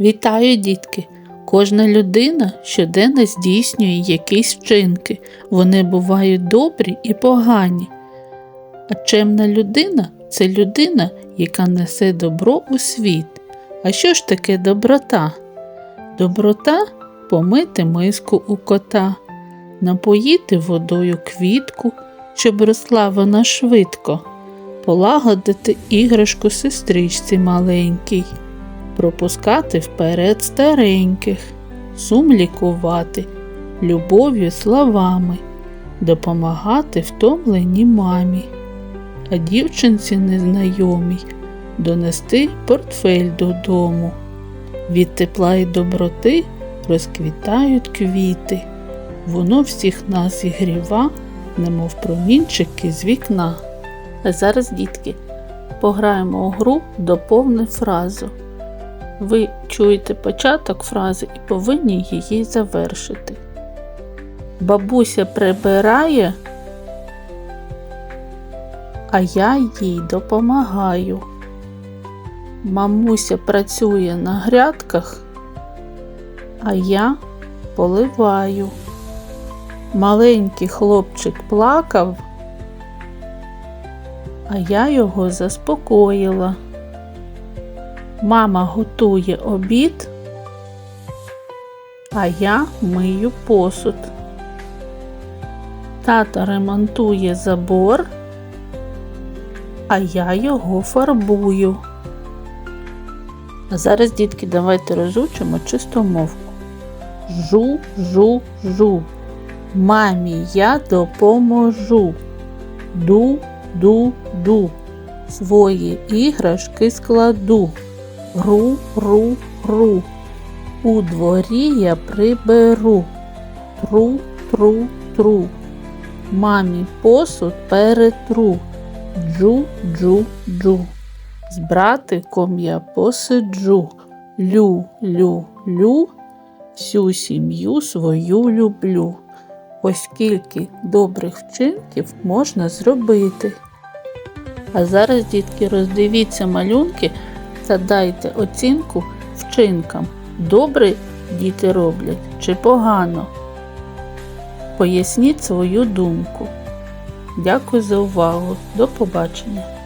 Вітаю, дітки! Кожна людина щоденно здійснює якісь вчинки. Вони бувають добрі і погані. А чемна людина це людина, яка несе добро у світ. А що ж таке доброта? Доброта помити миску у кота, напоїти водою квітку, щоб росла вона швидко, полагодити іграшку сестричці маленькій пропускати вперед стареньких, сум лікувати, любов'ю словами, допомагати втомленій мамі, а дівчинці незнайомій донести портфель додому. Від тепла й доброти розквітають квіти, воно всіх нас зігріва, немов промінчики з вікна. А зараз, дітки, пограємо у гру доповни фразу. Ви чуєте початок фрази і повинні її завершити. Бабуся прибирає, а я їй допомагаю. Мамуся працює на грядках, а я поливаю. Маленький хлопчик плакав, а я його заспокоїла. Мама готує обід, а я мию посуд. Тато ремонтує забор, а я його фарбую. А зараз, дітки, давайте розучимо чистомовку. Жу, жу, жу. Мамі я допоможу. Ду, ду, ду. Свої іграшки складу. Ру, ру, ру. У дворі я приберу. Тру, тру, тру. Мамі посуд перетру. Джу, джу, джу. З братиком я посиджу. Лю, лю, лю. Всю сім'ю свою люблю. Ось скільки добрих вчинків можна зробити. А зараз, дітки, роздивіться малюнки та дайте оцінку вчинкам. Добре діти роблять чи погано? Поясніть свою думку. Дякую за увагу. До побачення!